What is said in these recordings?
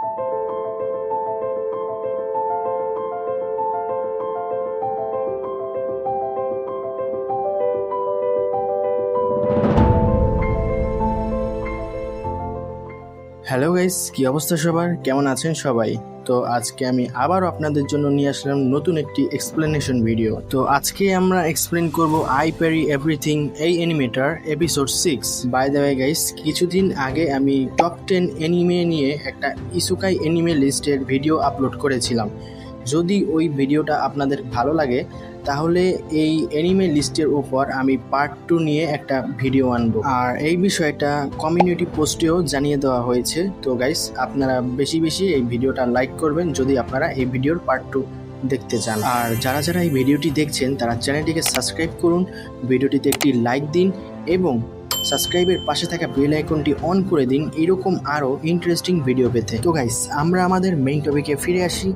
thank you hello guys, কি অবস্থা সবার? কেমন আছেন সবাই? তো আজকে আমি আবার আপনাদের জন্য নিয়ে আসলাম নতুন একটি এক্সপ্লেনেশন ভিডিও তো আজকে আমরা এক্সপ্লেন করব আই প্যারি এভরিথিং এই animator episode six by the way guys কিছুদিন আগে আমি টপ টেন অ্যানিমে নিয়ে একটা ইসুকাই অ্যানিমে লিস্টের ভিডিও আপলোড করেছিলাম। যদি ওই ভিডিওটা আপনাদের ভালো লাগে, তাহলে এই অ্যানিমে লিস্টের উপর আমি পার্ট টু নিয়ে একটা ভিডিও আনব। আর এই বিষয়টা কমিউনিটি পোস্টেও জানিয়ে দেওয়া হয়েছে। তো গাইস আপনারা বেশি বেশি এই ভিডিওটা লাইক করবেন যদি আপনারা এই ভিডিওর পার্ট টু দেখতে চান। আর যারা যারা এই ভিডিওটি দেখছেন, তারা চ্যানেলটিকে সাবস্ক্রাইব করুন, ভিডিওটিতে একটি লাইক দিন এবং সাবস্ক্রাইবের পাশে থাকা বেল আইকনটি অন করে দিন, এরকম আরও ইন্টারেস্টিং ভিডিও পেতে। তো গাইস আমরা আমাদের মেইন টপিকে ফিরে আসি।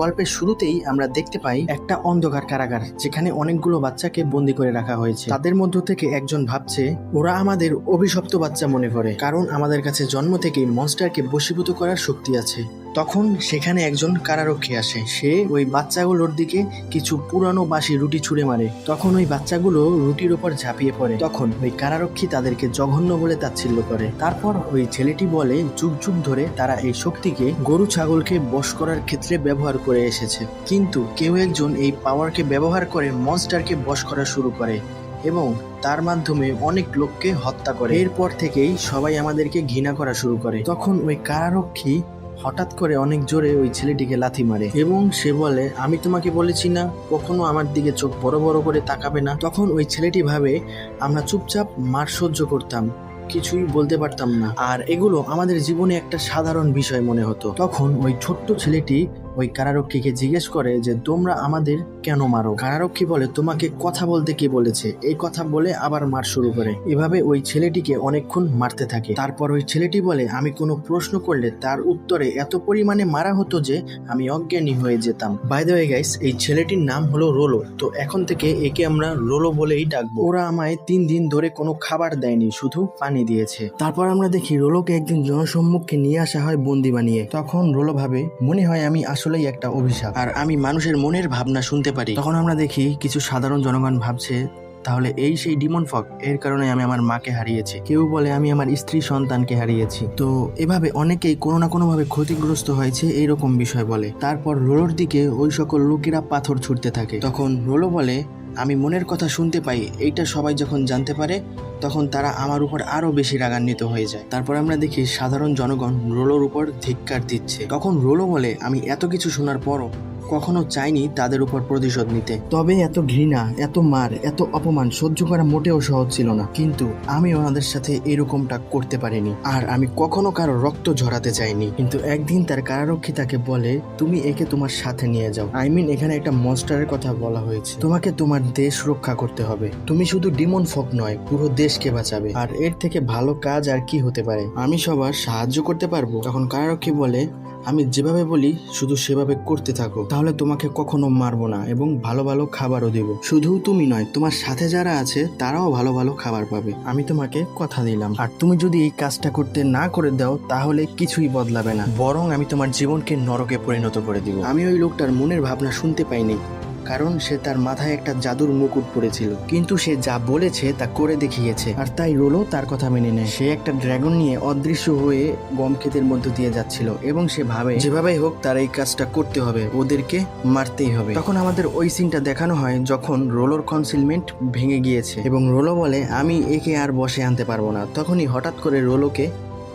গল্পের শুরুতেই আমরা দেখতে পাই একটা অন্ধকার কারাগার, যেখানে অনেকগুলো বাচ্চাকে বন্দি করে রাখা হয়েছে। তাদের মধ্য থেকে একজন ভাবছে, ওরা আমাদের অভিশপ্ত বাচ্চা মনে করে, কারণ আমাদের কাছে জন্ম থেকেই মনস্টারকে বশীভূত করার শক্তি আছে। তখন সেখানে একজন কারারক্ষী আসে। সে ওই বাচ্চাগুলোর দিকে কিছু পুরানো বাসি রুটি ছুঁড়ে মারে। তখন ওই বাচ্চাগুলো রুটির ওপর ঝাঁপিয়ে পড়ে। তখন ওই কারারক্ষী তাদেরকে জঘন্য বলে তাচ্ছিল্য করে। তারপর ওই ছেলেটি বলে, যুগ যুগ ধরে তারা এই শক্তিকে গরু ছাগলকে বশ করার ক্ষেত্রে ব্যবহার করে এসেছে। কিন্তু কেউ একজন এই পাওয়ারকে ব্যবহার করে মনস্টারকে বশ করা শুরু করে এবং তার মাধ্যমে অনেক লোককে হত্যা করে। এরপর থেকেই সবাই আমাদেরকে ঘৃণা করা শুরু করে। তখন ওই কারারক্ষী হঠাৎ করে অনেক জোরে ওই ছেলেটিকে লাথি মারে এবং সে বলে, আমি তোমাকে বলেছি না, কখনো আমার দিকে চোখ বড় বড় করে তাকাবে না। তখন ওই ছেলেটি ভাবে, আমরা চুপচাপ মার সহ্য করতাম, কিছুই বলতে পারতাম না। আর এগুলো আমাদের জীবনে একটা সাধারণ বিষয় মনে হতো। তখন ওই ছোট্ট ছেলেটি ওই কারারক্ষীকে জিজ্ঞেস করে যে, তোমরা আমাদের কেন মারো? কারারক্ষী বলে, তোমাকে কথা বলতে কে বলেছে? এই কথা বলে আবার মার শুরু করে। এভাবে ওই ছেলেটিকে অনেকক্ষণ মারতে থাকে। তারপর ওই ছেলেটি বলে, আমি কোনো প্রশ্ন করলে তার উত্তরে এত পরিমাণে মারা হতো যে আমি অজ্ঞানী হয়ে যেতাম। বাই দ্য ওয়ে গাইস এই ছেলেটির নাম হলো রোলো। তো এখন থেকে একে আমরা রোলো বলেই ডাকবো। ওরা আমায় তিন দিন ধরে কোনো খাবার দেয়নি, শুধু পানি দিয়েছে। তারপর আমরা দেখি রোলোকে একদিন জনসম্মুখে নিয়ে আসা হয় বন্দি বানিয়ে। তখন রোলো ভাবে, মনে হয় আমি আসলেই একটা অভিশাপ। আর আমি মানুষের মনের ভাবনা শুনতে পারি। তখন আমরা দেখি কিছু সাধারণ জনগণ ভাবছে তাহলে এই সেই ডিমন ফক এর কারণে আমি আমার মাকে হারিয়েছি। কেউ বলে আমি আমার স্ত্রী সন্তানকে হারিয়েছি। তো এভাবে অনেকেই কোনো না কোনো ভাবে ক্ষতিগ্রস্ত হয়েছে এইরকম বিষয় বলে। তারপর রোলোর দিকে ওই সকল লোকেরা পাথর ছুটতে থাকে। তখন রোলো বলে আমি মনের কথা শুনতে পাই, এইটা সবাই যখন জানতে পারে, তখন তারা আমার উপর আরও বেশি রাগান্বিত হয়ে যায়। তারপর আমরা দেখি সাধারণ জনগণ রোলোর উপর ধিক্কার দিচ্ছে। তখন রোলো বলে, আমি এত কিছু শোনার পরও কখনো চাইনি তাদের উপর প্রতিশোধ নিতে। তবে এত ঘৃণা, এত মার, এত অপমান সহ্য করা মোটেও সহজ ছিল না। কিন্তু আমি ওনাদের সাথে এরকমটা করতে পারিনি। আর আমি কখনো কারও রক্ত ঝরাতে চাইনি। কিন্তু একদিন তার কারারক্ষী তাকে বলে, তুমি একে তোমার সাথে নিয়ে যাও। আই মিন, এখানে একটা মনস্টারের কথা বলা হয়েছে। তোমাকে তোমার দেশ রক্ষা করতে হবে। তুমি শুধু ডিমন ফক নয়, পুরো দেশকে বাঁচাবে। আর এর থেকে ভালো কাজ আর কি হতে পারে? আমি সবার সাহায্য করতে পারব? তখন কারারক্ষী বলে আমি যেভাবে বলি, শুধু সেভাবে করতে থাকো। তাহলে তোমাকে কখনো মারবো না এবং ভালো ভালো খাবারও দেব। শুধু তুমি নয়, তোমার সাথে যারা আছে, তারাও ভালো ভালো খাবার পাবে। আমি তোমাকে কথা দিলাম। আর তুমি যদি এই কাজটা করতে না করে দাও, তাহলে কিছুই বদলাবে না। বরং আমি তোমার জীবনকে নরকে পরিণত করে দিব। আমি ওই লোকটার মনের ভাবনা শুনতে পাইনি। কারণ সে তার মাথায় একটা জাদুর মুকুট পড়েছিল কিন্তু সে যা বলেছে তা করে দেখিয়েছে। আর তাই রোলো তার কথা মেনে নেয়। সে একটা ড্রাগন নিয়ে অদৃশ্য হয়ে গম ক্ষেতের মধ্য দিয়ে যাচ্ছিল এবং সে ভাবে, যেভাবেই হোক তার এই কাজটা করতে হবে। ওদেরকে মারতেই হবে। তখন আমাদের ওই সিনটা দেখানো হয় যখন রোলোর কনসিলমেন্ট ভেঙে গিয়েছে এবং রোলো বলে, আমি একে আর বসে আনতে পারব না। তখনই হঠাৎ করে রোলোকে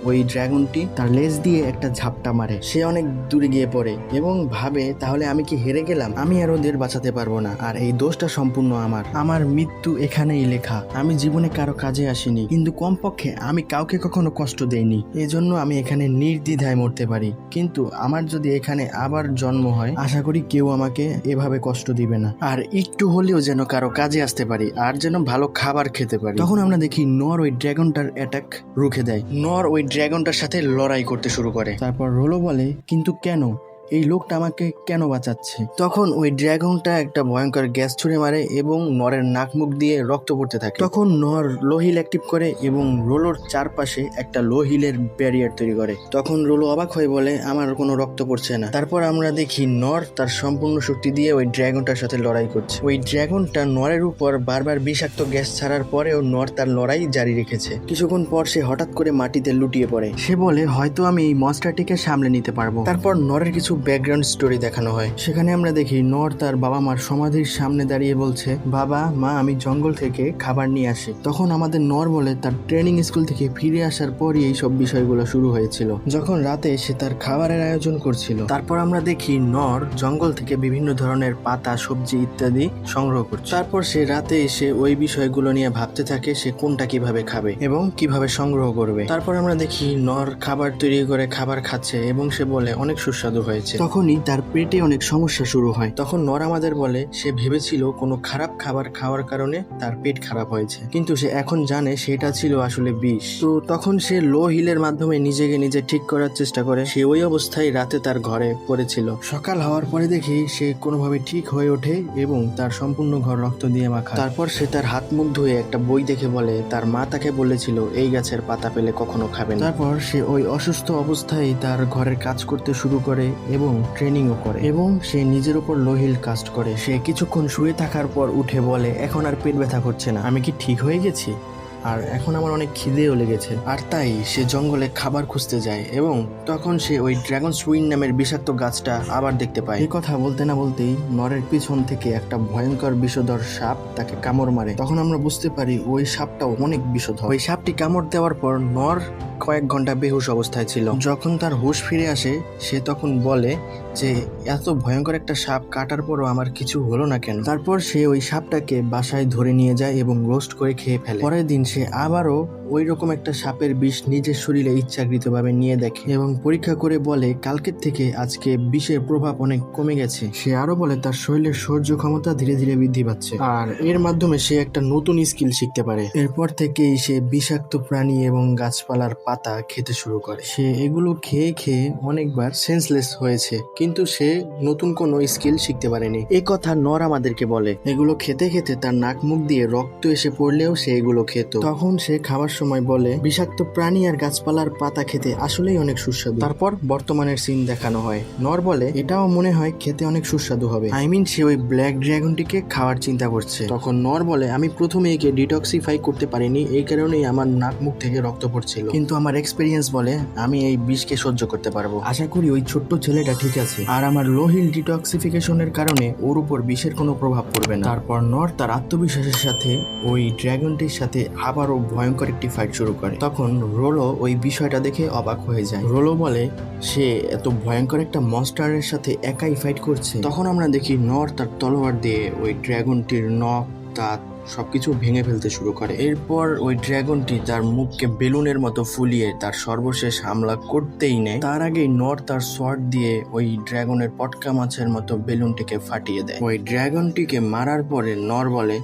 ওই ড্রাগনটি তার লেজ দিয়ে একটা ঝাপটা মারে। সে অনেক দূরে গিয়ে পড়ে এবং ভাবে, তাহলে আমি কি হেরে গেলাম? আমি আর ওদের বাঁচাতে পারব না। আর এই দোষটা সম্পূর্ণ আমার। আমার মৃত্যু এখানেই লেখা। আমি জীবনে কারও কাজে আসিনি। কিন্তু কমপক্ষে আমি কাউকে কখনো কষ্ট দেইনি। এজন্য আমি এখানে নির্দ্বিধায় মরতে পারি। কিন্তু আমার যদি এখানে আবার জন্ম হয়, আশা করি কেউ আমাকে এভাবে কষ্ট দিবে না। আর একটু হলেও যেন কারও কাজে আসতে পারি, আর যেন ভালো খাবার খেতে পারি। তখন আমরা দেখি নর ওই ড্রাগনটার অ্যাটাক রুখে দেয়। নর ওই ড্রাগনটার সাথে লড়াই করতে শুরু করে। তারপর রোলো বলে কিন্তু কেন? এই লোকটা আমাকে কেন বাঁচাচ্ছে? তখন ওই ড্রাগনটা একটা ভয়ঙ্কর গ্যাস ছুড়ে মারে এবং নরের নাক মুখ দিয়ে রক্ত পড়তে থাকে। তখন নর লোহিল অ্যাক্টিভ করে এবং রোলোর চারপাশে একটা লোহিলের ব্যারিয়ার তৈরি করে। তখন রোলো অবাক হয়ে বলে, আমার কোনো রক্ত পড়ছে না। তারপর আমরা দেখি নর তার সম্পূর্ণ শক্তি দিয়ে ওই ড্রাগনটার সাথে লড়াই করছে। ওই ড্রাগনটা নরের উপর বারবার বিষাক্ত গ্যাস ছাড়ার পরেও নর তার লড়াই জারি রেখেছে। কিছুক্ষণ পর সে হঠাৎ করে মাটিতে লুটিয়ে পড়ে। সে বলে, হয়তো আমি এই মনস্টারটিকে সামলে নিতে পারব। তারপর নরের কিছু ব্যাকগ্রাউন্ড স্টোরি দেখানো হয়। সেখানে আমরা দেখি নর তার বাবা মার সমাধির সামনে দাঁড়িয়ে বলছে, বাবা, মা, আমি জঙ্গল থেকে খাবার নিয়ে আসি। তখন আমাদের নর বলে, তার ট্রেনিং স্কুল থেকে ফিরে আসার পরই এই সব বিষয়গুলো শুরু হয়েছিল। যখন রাতে সে তার খাবারের আয়োজন করছিল, তারপর আমরা দেখি নর জঙ্গল থেকে বিভিন্ন ধরনের পাতা, সবজি ইত্যাদি সংগ্রহ করছে। তারপর সে রাতে এসে ওই বিষয়গুলো নিয়ে ভাবতে থাকে, সে কোনটা কীভাবে খাবে এবং কীভাবে সংগ্রহ করবে। তারপর আমরা দেখি নর খাবার তৈরি করে খাবার খাচ্ছে এবং সে বলে, অনেক সুস্বাদু হয়েছে। তখনই তার পেটে অনেক সমস্যা শুরু হয়। তখন নর আমাদের বলে সে ভেবেছিল কোনো খারাপ খাবার খাওয়ার কারণে তার পেট খারাপ হয়েছে। কিন্তু সে এখন জানে সেটা ছিল আসলে বিষ। তো তখন সে লো হিলের মাধ্যমে নিজেকে নিজে ঠিক করার চেষ্টা করে। সে ওই অবস্থায় রাতে তার ঘরে পড়েছিল। সকাল হওয়ার পরে দেখি সে কোনোভাবে ঠিক হয়ে ওঠে এবং তার সম্পূর্ণ ঘর রক্ত দিয়ে মাখা। তারপর সে তার হাত মুখ ধুয়ে একটা বই দেখে বলে তার মা তাকে বলেছিল এই গাছের পাতা পেলে কখনো খাবে না। তারপর সে ওই অসুস্থ অবস্থায় তার ঘরের কাজ করতে শুরু করে এবং ট্রেনিংও করে। এবং সে নিজের উপর লোহিল কাস্ট করে। সে কিছুক্ষণ শুয়ে থাকার পর উঠে বলে, এখন আর পেট ব্যথা করছে না। আমি কি ঠিক হয়ে গেছি? আর এখন আমার অনেক খিদেও লেগেছে। আর তাই সে জঙ্গলে খাবার খুঁজতে যায় এবং তখন সে ওই ড্রাগন সুইন নামের বিষাক্ত গাছটা আবার দেখতে পায়। এই কথা বলতে না বলতেই নরের পিছন থেকে একটা ভয়ঙ্কর বিষধর সাপ তাকে কামড় মারে। তখন আমরা বুঝতে পারি ওই সাপটাও অনেক বিষধর। ওই সাপটি কামড় দেওয়ার পর নর কয়েক ঘণ্টা বেহুশ অবস্থায় ছিল। যখন তার হুঁশ ফিরে আসে, সে তখন বলে যে, এত ভয়ঙ্কর একটা সাপ কাটার পরও আমার কিছু হলো না কেন? তারপর সে ওই সাপটাকে বাসায় ধরে নিয়ে যায় এবং রোস্ট করে খেয়ে ফেলে। পরের দিন সে আবারও ওই রকম একটা সাপের বিষ নিজের শরীরে ইচ্ছাকৃতভাবে নিয়ে দেখে এবং পরীক্ষা করে বলে, কালকের থেকে আজকে বিষের প্রভাব অনেক কমে গেছে। সে আরও বলে, তার শরীরের সহ্য ক্ষমতা ধীরে ধীরে বৃদ্ধি পাচ্ছে। আর এর মাধ্যমে সে একটা নতুন স্কিল শিখতে পারে। এরপর থেকেই সে বিষাক্ত প্রাণী এবং গাছপালার পাতা খেতে শুরু করে। সে এগুলো খেয়ে খেয়ে অনেকবার সেন্সলেস হয়েছে, কিন্তু সে নতুন কোনো স্কিল শিখতে পারেনি। এই কথা নর আমাদেরকে বলে, এগুলো খেতে খেতে তার নাক মুখ দিয়ে রক্ত এসে পড়লেও সে এগুলো খেত। তখন সে খাবার সময় বলে, বিষাক্ত প্রাণী আর গাছপালার পাতা খেতে আসলেই অনেক সুস্বাদু। তারপর বর্তমানের সিন দেখানো হয়। নর বলে, এটাও মনে হয় খেতে অনেক সুস্বাদু হবে। আই মিন, সে ওই ব্ল্যাক ড্রাগনটিকে খাওয়ার চিন্তা করছে। তখন নর বলে, আমি প্রথমে একে ডিটক্সিফাই করতে পারিনি, এই কারণেই আমার নাক মুখ থেকে রক্ত পড়ছিল। কিন্তু আমার এক্সপিরিয়েন্স বলে, আমি এই বিষকে সহ্য করতে পারব। আশা করি ওই ছোট্ট ছেলেটা ঠিক আছে। আর আমার লোহিল ডিটক্সিফিকেশনের কারণে ওর উপর বিষের কোনো প্রভাব পড়বে না। তারপর নর তার আত্মবিশ্বাসের সাথে ওই ড্রাগনটির সাথে আবারও ভয়ঙ্কর একটি ফাইট শুরু করে। তখন রোলো ওই বিষয়টা দেখে অবাক হয়ে যায়। রোলো বলে, সে এত ভয়ঙ্কর একটা মনস্টারের সাথে একাই ফাইট করছে। তখন আমরা দেখি নর তার তলোয়ার দিয়ে ওই ড্রাগনটির নখ দাঁত সবকিছু ভেঙে ফেলতে শুরু করে। এরপর ওই ড্রাগনটি তার মুখকে বেলুনের মতো ফুলিয়ে তার সর্বশেষ হামলা করতেই নেয়। তার আগেই নর তার শর্ট দিয়ে ওই ড্রাগনের পটকা মাছের মতো বেলুনটিকে ফাটিয়ে দেয়। ওই ড্রাগনটিকে মারার পরে নর বলে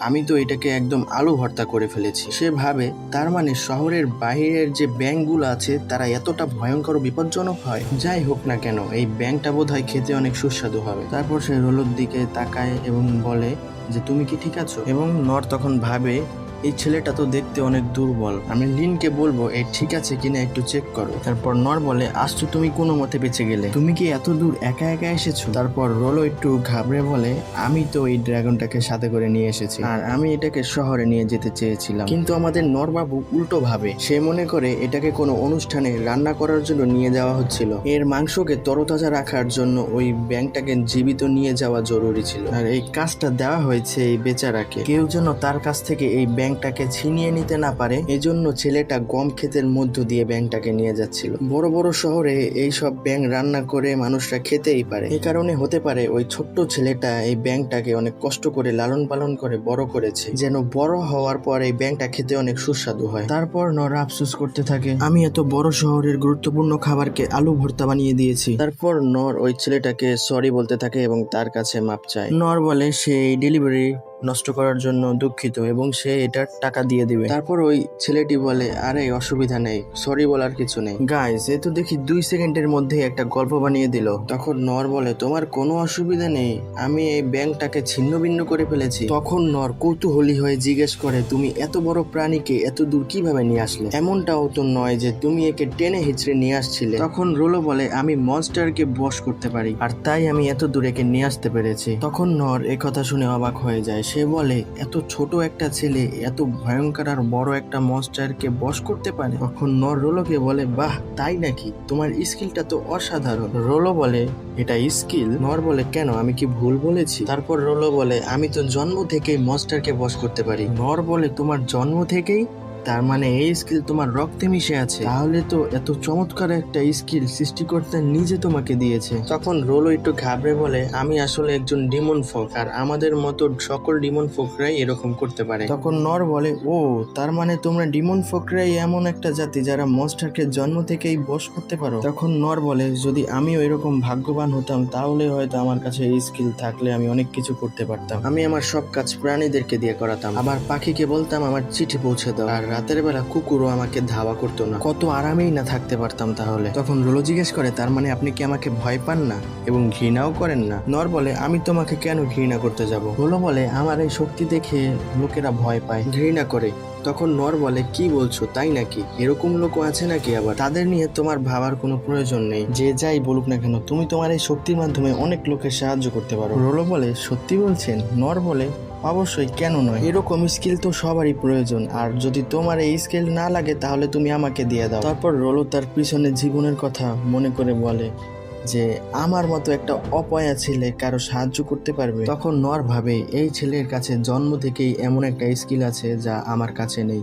আমি তো এটাকে একদম আলু ভর্তা করে ফেলেছি। সে ভাবে, তার মানে শহরের বাহিরের যে ব্যাংকগুলো আছে, তারা এতটা ভয়ঙ্কর বিপজ্জনক হয়। যাই হোক না কেন, এই ব্যাংকটা বোধ হয় খেতে অনেক সুস্বাদু হবে। তারপর সে রোলোর দিকে তাকায় এবং বলে যে, তুমি কি ঠিক আছো? এবং নর তখন ভাবে এই ছেলেটা তো দেখতে অনেক দুর্বল। আমি লিনকে বলব, এই ঠিক আছে কিনা একটু চেক করো। তারপর নর বলে তো তুমি কোনো মতে বেঁচে গেলে? তুমি কি এত দূর একা একা এসেছ? তারপর রোলো একটু ঘাবড়ে বলে, আমি তো এই ড্রাগনটাকে সাথে করে নিয়ে এসেছি আর আমি এটাকে শহরে নিয়ে যেতে চেয়েছিলাম। কিন্তু আমাদের নরবাবু উল্টো ভাবে, সে মনে করে এটাকে কোনো অনুষ্ঠানে রান্না করার জন্য নিয়ে যাওয়া হচ্ছিল। এর মাংসকে তরতাজা রাখার জন্য ওই ব্যাংকটাকে জীবিত নিয়ে যাওয়া জরুরি ছিল। আর এই কাজটা দেওয়া হয়েছে এই বেচারাকে। কেউ যেন তার কাছ থেকে এই ব্যাংকটাকে ছিনিয়ে নিতে না পারে, এজন্য ছেলেটা গম ক্ষেতের মধ্য দিয়ে ব্যাংকটাকে নিয়ে যাচ্ছিল। বড় বড় শহরে এই সব ব্যাংক রান্না করে মানুষরা খেতেই পারে। এই কারণে হতে পারে ওই ছোট্ট ছেলেটা এই ব্যাংকটাকে অনেক কষ্ট করে লালন পালন করে বড় করেছে। যেন বড় হওয়ার পর এই ব্যাংকটা খেতে অনেক সুস্বাদু হয়। তারপর নর আফসোস করতে থাকে, আমি এত বড় শহরের গুরুত্বপূর্ণ খাবারকে আলু ভর্তা বানিয়ে দিয়েছি। তারপর নর ওই ছেলেটাকে সরি বলতে থাকে এবং তার কাছে মাপ চায়। নর বলে, সে এই ডেলিভারি নষ্ট করার জন্য দুঃখিত এবং সে এটার টাকা দিয়ে দিবে। তারপর ওই ছেলেটি বলে, আরে, অসুবিধা নেই, সরি বলার কিছু নেই। গাইস, এ তো দেখি দুই সেকেন্ডের মধ্যে একটা গল্প বানিয়ে দিল। তখন নর বলে, তোমার কোনো অসুবিধা নেই, আমি এই ব্যাংকটাকে ছিন্ন ভিন্ন করে ফেলেছি। তখন নর কৌতূহলী হয়ে জিজ্ঞেস করে, তুমি এত বড় প্রাণীকে এত দূর কীভাবে নিয়ে আসলে? এমনটাও তো নয় যে তুমি একে টেনে হিচড়ে নিয়ে আসছিলে। তখন রোলো বলে, আমি মনস্টারকে বশ করতে পারি, আর তাই আমি এত দূর একে নিয়ে আসতে পেরেছি। তখন নর কথা শুনে অবাক হয়ে যায়। সে বলে, এত ছোট একটা ছেলে, এত ভয়ঙ্কর আর বড় একটা মনস্টারকে বশ করতে পারে? তখন নর রোলোকে বলে, বাহ, তাই নাকি? তোমার স্কিলটা তো অসাধারণ। রোলো বলে, এটা স্কিল? নর বলে, কেন? আমি কি ভুল বলেছি? তারপর রোলো বলে, আমি তো জন্ম থেকেই মনস্টারকে বশ করতে পারি। নর বলে, তোমার জন্ম থেকেই তার মানে এই স্কিল তোমার রক্তে মিশে আছে। তাহলে তো এত চমৎকার একটা স্কিল সৃষ্টিকর্তা নিজে তোমাকে দিয়েছে। তখন রোলো একটু ঘাবড়ে বলে, আমি আসলে একজন ডিমন ফোক আর আমাদের মতো সকল ডিমন ফোকরাই এরকম করতে পারে। তখন নর বলে, ও, তার মানে তোমরা ডিমন ফোকরাই এমন একটা জাতি যারা মনস্টারকে জন্ম থেকেই বশ করতে পারো? তখন নর বলে, যদি আমিও এরকম ভাগ্যবান হতাম, তাহলে হয়তো আমার কাছে এই স্কিল থাকলে আমি অনেক কিছু করতে পারতাম। আমি আমার সব কাজ প্রাণীদেরকে দিয়ে করাতাম। আবার পাখিকে বলতাম, আমার চিঠি পৌঁছে দাও। আর রাতের বেলা কুকুরও আমাকে ধাওয়া করতো না। কত আরামেই না থাকতে পারতাম তাহলে। তখন রোলো জিজ্ঞেস করে, তার মানে আপনি কি আমাকে ভয় পান না এবং ঘৃণাও করেন না? নর বলে, আমি তোমাকে কেন ঘৃণা করতে যাব? রোলো বলে, আমার এই শক্তি দেখে লোকেরা ভয় পায়, ঘৃণা করে। তখন নর বলে, কি বলছো, তাই নাকি? এরকম লোকও আছে নাকি আবার? তাদের নিয়ে তোমার ভাবার কোনো প্রয়োজন নেই। যে যাই বলুক না কেন, তুমি তোমার এই শক্তির মাধ্যমে অনেক লোকের সাহায্য করতে পারো। রোলো বলে, সত্যি বলছেন? নর বলে অবশ্যই, কেন নয়? এরকম স্কিল তো সবারই প্রয়োজন। আর যদি তোমার এই স্কিল না লাগে, তাহলে তুমি আমাকে দিয়ে দাও। তারপর রোলো তার পিছনে জীবনের কথা মনে করে বলে যে, আমার মতো একটা অপয়া ছেলে কারও সাহায্য করতে পারবে? তখন নর ভাবে, এই ছেলের কাছে জন্ম থেকেই এমন একটা স্কিল আছে যা আমার কাছে নেই।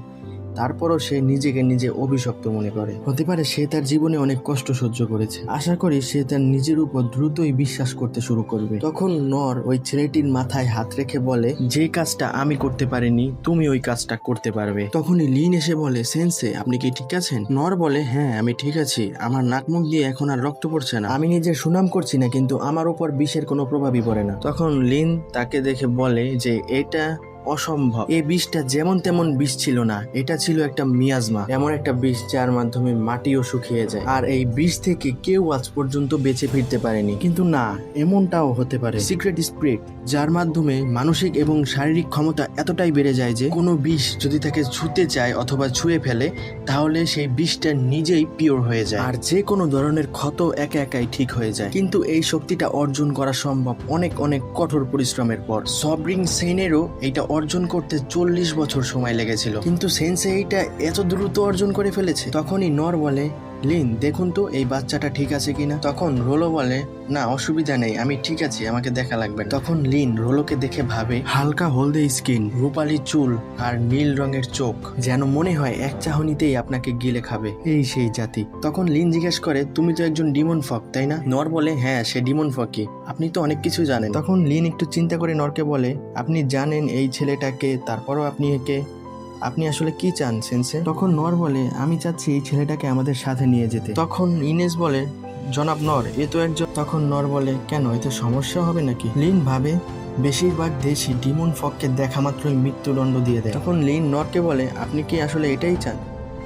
তারপরও সে নিজেকে নিজে অভিশপ্ত মনে করে। হতে পারে সে তার জীবনে অনেক কষ্ট সহ্য করেছে। আশা করি সে তার নিজের উপর দ্রুতই বিশ্বাস করতে শুরু করবে। তখন নর ওই ছেলেটির মাথায় হাত রেখে বলে, যে কাজটা আমি করতে পারিনি, তুমি ওই কাজটা করতে পারবে। তখনই লিন এসে বলে, সেন্সে, আপনি কি ঠিক আছেন? নর বলে হ্যাঁ আমি ঠিক আছি। আমার নাক মুখ দিয়ে এখন আর রক্ত পড়ছে না। আমি নিজের সুনাম করছি না, কিন্তু আমার উপর বিষের কোনো প্রভাবই পড়ে না। তখন লিন তাকে দেখে বলে যে, এটা অসম্ভব। এই বিষটা যেমন তেমন বিষ ছিল না, এটা ছিল একটা মিয়াজমা, এমন একটা বিষ যার মাধ্যমে মাটিও শুকিয়ে যায়। আর এই বিষ থেকে কেউ আজ পর্যন্ত বেঁচে ফিরতে পারেনি। কিন্তু না, এমনটাও হতে পারে। সিক্রেট স্প্রিট, যার মাধ্যমে মানসিক এবং শারীরিক ক্ষমতা এতটাই বেড়ে যায় যে কোনো বিষ যদি তাকে ছুতে চায় অথবা ছুঁয়ে ফেলে, তাহলে সেই বিষটা নিজেই পিওর হয়ে যায়। আর যে কোনো ধরনের ক্ষত একা একাই ঠিক হয়ে যায়। কিন্তু এই শক্তিটা অর্জন করা সম্ভব অনেক অনেক কঠোর পরিশ্রমের পর। সবরিং সেনেরও এইটা অর্জন করতে চল্লিশ বছর সময় লেগেছিল। কিন্তু সেন্সে এইটা এত দ্রুত অর্জন করে ফেলেছে, তখনই নর বলে লিন, দেখুন তো, এই বাচ্চাটা ঠিক আছে কিনা? তখন রোলো বলে, না, অসুবিধা নেই, আমি ঠিক আছি, আমাকে দেখা লাগবে তখন লিন রোলোকে দেখে ভাবে, হালকা হলদে স্কিন, রূপালি চুল আর নীল রঙের চোখ, যেন মনে হয় এক চাহনিতেই আপনাকে গিলে খাবে। এই সেই জাতি। তখন লিন জিজ্ঞেস করে, তুমি তো একজন ডিমন ফক, তাই না? নর বলে হ্যাঁ সে ডিমন ফকই, আপনি তো অনেক কিছু জানেন। তখন লিন একটু চিন্তা করে নরকে বলে, আপনি জানেন এই ছেলেটাকে, তারপরও আপনি একে আপনি আসলে কি চান সেন্সে তখন নর বলে, আমি চাচ্ছি এই ছেলেটাকে আমাদের সাথে নিয়ে যেতে। তখন ইনেস বলে, জনাব নর, এ তো একজন তখন নর বলে, কেন, এতে সমস্যা হবে নাকি? লিন ভাবে, বেশিরভাগ দেশই ডিমন ফককে দেখা মাত্রই মৃত্যুদণ্ড দিয়ে দেয়। তখন লিন নরকে বলে, আপনি কি আসলে এটাই চান?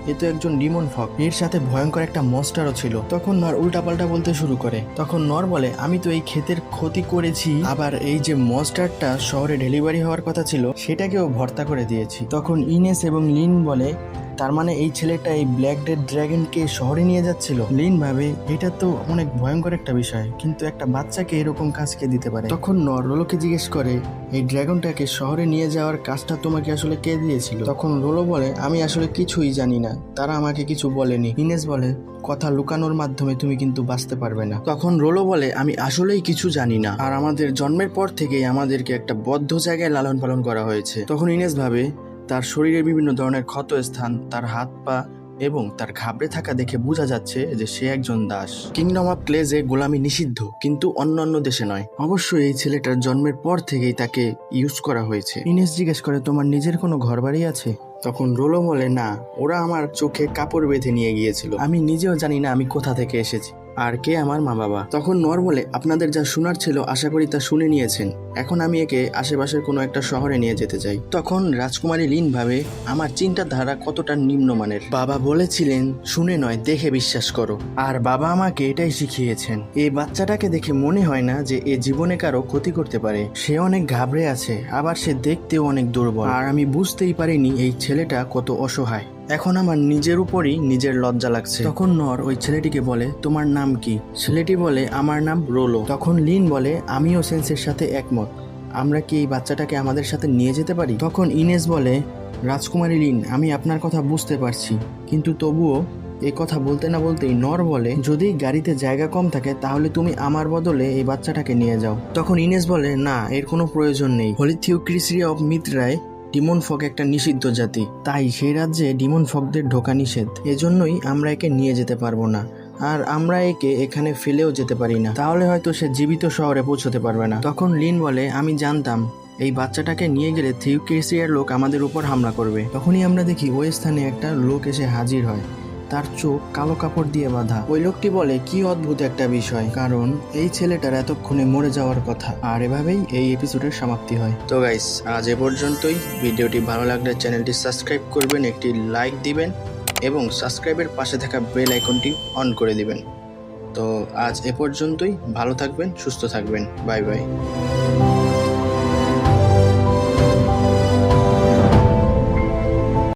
এ তো একজন ডিমন ফক এর সাথে ভয়ঙ্কর একটা মস্টারও ছিল। তখন নর উল্টাপাল্টা বলতে শুরু করে। তখন নর বলে, আমি তো এই ক্ষেতের ক্ষতি করেছি। আবার এই যে মস্টারটা শহরে ডেলিভারি হওয়ার কথা ছিল, সেটাকেও ভর্তা করে দিয়েছি। তখন ইনেস এবং লিন বলে তার মানে এই ছেলেটা এই ব্ল্যাক ডেড ড্রাগনকে শহরে নিয়ে যাচ্ছিল। লিন ভাবে, এটা তো অনেক ভয়ঙ্কর একটা বিষয়, কিন্তু একটা বাচ্চাকে এরকম কাজ কে দিতে পারে? তখন নর রোলোকে জিজ্ঞেস করে, এই ড্রাগনটাকে শহরে নিয়ে যাওয়ার কাজটা তোমাকে আসলে কে দিয়েছিল? তখন রোলো বলে, আমি আসলে কিছুই জানি না, তারা আমাকে কিছু বলেনি। ইনেস বলে, কথা লুকানোর মাধ্যমে তুমি কিন্তু বাঁচতে পারবে না। তখন রোলো বলে, আমি আসলেই কিছু জানি না, আর আমাদের জন্মের পর থেকেই আমাদেরকে একটা বদ্ধ জায়গায় লালন পালন করা হয়েছে। তখন ইনেস ভাবে তার শরীরে বিভিন্ন ধরনের ক্ষত স্থান তার হাত পা এবং তার ঘাবড়ে থাকা দেখে বোঝা যাচ্ছে যে সে একজন দাস। কিংডম অফ ক্লেজে গোলামি নিষিদ্ধ, কিন্তু অন্যান্য দেশে নয়। অবশ্যই এই ছেলেটার জন্মের পর থেকেই তাকে ইউজ করা হয়েছে। ইনেস জিজ্ঞেস করে, তোমার নিজের কোনো ঘর বাড়ি আছে? তখন রোলো বলে, না, ওরা আমার চোখে কাপড় বেঁধে নিয়ে গিয়েছিল। আমি নিজেও জানি না আমি কোথা থেকে এসেছি। আর কে আমার মা বাবা তখন নর বলে, আপনাদের যা শোনার ছিল, আশা করি তা শুনে নিয়েছেন। এখন আমি একে আশেপাশের কোনো একটা শহরে নিয়ে যেতে চাই। তখন রাজকুমারী লিন ভাবে, আমার চিন্তাধারা কতটা নিম্নমানের? বাবা বলেছিলেন, শুনে নয়, দেখে বিশ্বাস করো। আর বাবা আমাকে এটাই শিখিয়েছেন এই বাচ্চাটাকে দেখে মনে হয় না যে এ জীবনে কারও ক্ষতি করতে পারে। সে অনেক ঘাবড়ে আছে, আবার সে দেখতেও অনেক দুর্বল। আর আমি বুঝতেই পারিনি এই ছেলেটা কত অসহায়। এখন আমার নিজের উপরই নিজের লজ্জা লাগছে। তখন নর ওই ছেলেটিকে বলে, তোমার নাম কি? ছেলেটি বলে, আমার নাম রোলো। তখন লিন বলে, আমিও সেন্সের সাথে একমত। আমরা কি এই বাচ্চাটাকে আমাদের সাথে নিয়ে যেতে পারি? তখন ইনেস বলে, রাজকুমারী লিন, আমি আপনার কথা বুঝতে পারছি। কিন্তু তবুও এই কথা বলতে না বলতেই নর বলে, যদি গাড়িতে জায়গা কম থাকে, তাহলে তুমি আমার বদলে এই বাচ্চাটাকে নিয়ে যাও। তখন ইনেস বলে, না, এর কোনো প্রয়োজন নেই। হলিথিওক্রিসিয়া অফ মিত্রায় ডিমন ফক একটা নিষিদ্ধ জাতি। তাই সেই রাজ্যে ডিমন ফকদের ঢোকা নিষেধ। এজন্যই আমরা একে নিয়ে যেতে পারব না। আর আমরা একে এখানে ফেলেও যেতে পারি না। তাহলে হয়তো সে জীবিত শহরে পৌঁছতে পারবে না। তখন লিন বলে, আমি জানতাম, এই বাচ্চাটাকে নিয়ে গেলে থিউকেসিয়ার লোক আমাদের উপর হামলা করবে। তখনই আমরা দেখি ওই স্থানে একটা লোক এসে হাজির হয়। তার চোখ কালো কাপড় দিয়ে বাঁধা। ওই লোকটি বলে, কি অদ্ভুত একটা বিষয়। কারণ এই ছেলেটার এতক্ষণে মরে যাওয়ার কথা। আর এভাবেই এই এপিসোডের সমাপ্তি হয়। তো গাইস আজ এ পর্যন্তই। ভিডিওটি ভালো লাগলে চ্যানেলটি সাবস্ক্রাইব করবেন, একটি লাইক দিবেন এবং সাবস্ক্রাইবের পাশে থাকা বেল আইকনটি অন করে দিবেন। তো আজ এ পর্যন্তই। ভালো থাকবেন, সুস্থ থাকবেন। Bye bye